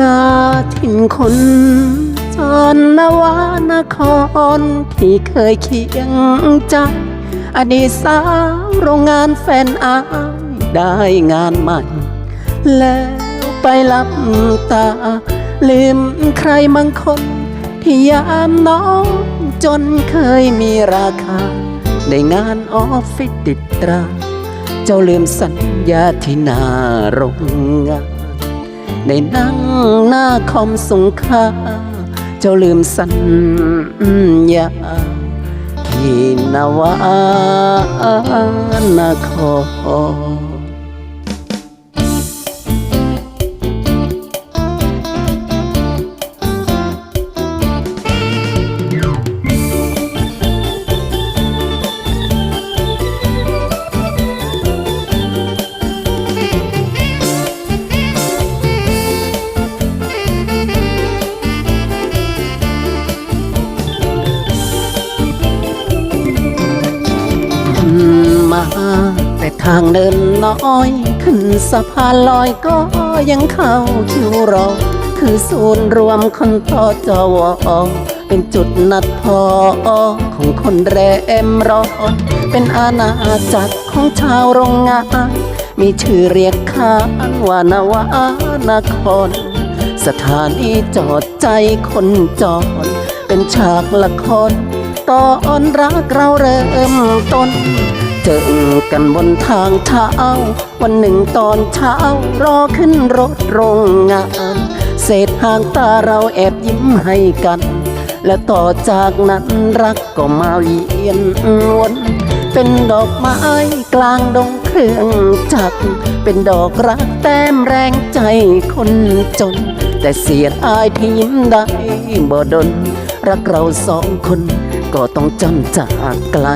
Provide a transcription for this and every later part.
ลาถิ่นคนจรนวานคร ที่เคยเคียงใจอดีตสาวโรงงานแฟนอายได้งานใหม่ แล้วไปลับตา ลืมใครบางคน ที่ยามน้องจนเคยมีราคา ได้งานออฟฟิศติดตรา เจ้าลืมสัญญาที่นาโรงงาน ได้นั่งหน้าคอมสงคราเจ้าลืมสัญญาที่นาวานคร แต่ทางเดินน้อย ขึ้นสะพานลอยก็ยังเข้าคิวรอ คือศูนย์รวมคนต่อจวเป็นจุดนัดพอของคนแรมรอนเป็นอาณาจักรของชาวโรงงาน มีชื่อเรียกขานว่านวานคร สถานีจอดใจคนจอด เป็นฉากละครตอนรักเราเริ่มต้น เจอกันบนทางเท้า วันหนึ่งตอนเช้ารอขึ้นรถโรงงาน เศษหางตาเราแอบยิ้มให้กัน และต่อจากนั้นรักก็มาเวียนวนเป็นดอกไม้กลางดงเครื่องจักรเป็นดอกรักแต้มแรงใจคนจน แต่เสียดอายที่ยิ้มได้บ่ดน รักเราสองคนก็ต้องจำจากไกล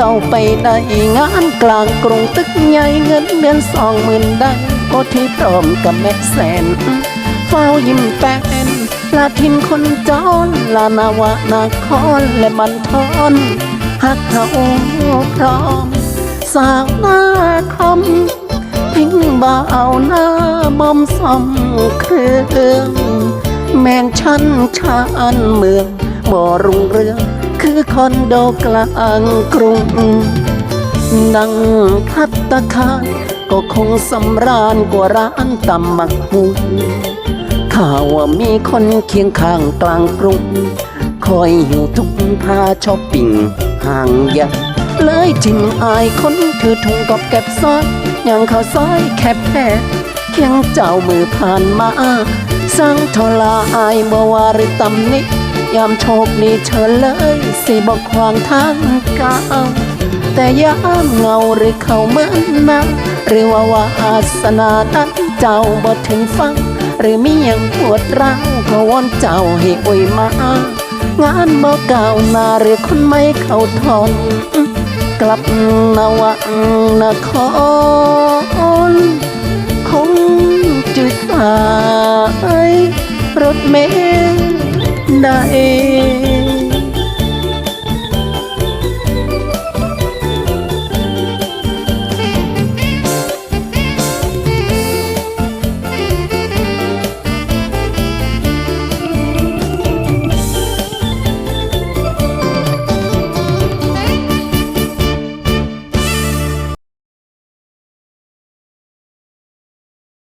เจ้าไปได้งานกลางกรุงตึกใหญ่เงินเดือนสองหมื่นได้โอที่พร้อมกับแม็กแสนเฝ้ายิ้มแป้นลาทินคนจรลานาวะนาครและมันทอนหักเขาพร้อม สาวหน้าคอมทิ้งบ่าวหน้ามอมซ่อมเครื่อง แม่นชั้นชานเมืองบ่รุงเรือง คือคอนโดกลางกรุงดังพัตตาคารก็คงสำราญกว่าร้านตำบักหุงข่าวว่ามีคนเคียงข้างกลางกรุง คอยหิวทุกพาช้อปปิ้งห่างใหญ่เลยจิ้มอายคนถือถุงกับแก็บซอยอย่างข้าวซอยแคบแคบเคียงเจ้ามือผ่านมาสร้างทลาอายบ่ว่าหรือตำนิ ยามโชคดีเชิญเลย สิบอกขวางทางก้าวแต่ยามเงาหรือเขาเมือนนาหรือว่าวาสนานั้นเจ้าบ่ถึงฟัง หรือมีอย่างปวดร้าวก็วอนเจ้าให้อวยมางานบ่ก้าวนาหรือคนไม่เข้าทอนกลับนวังนครคงจุดสายรถเมล์ ได้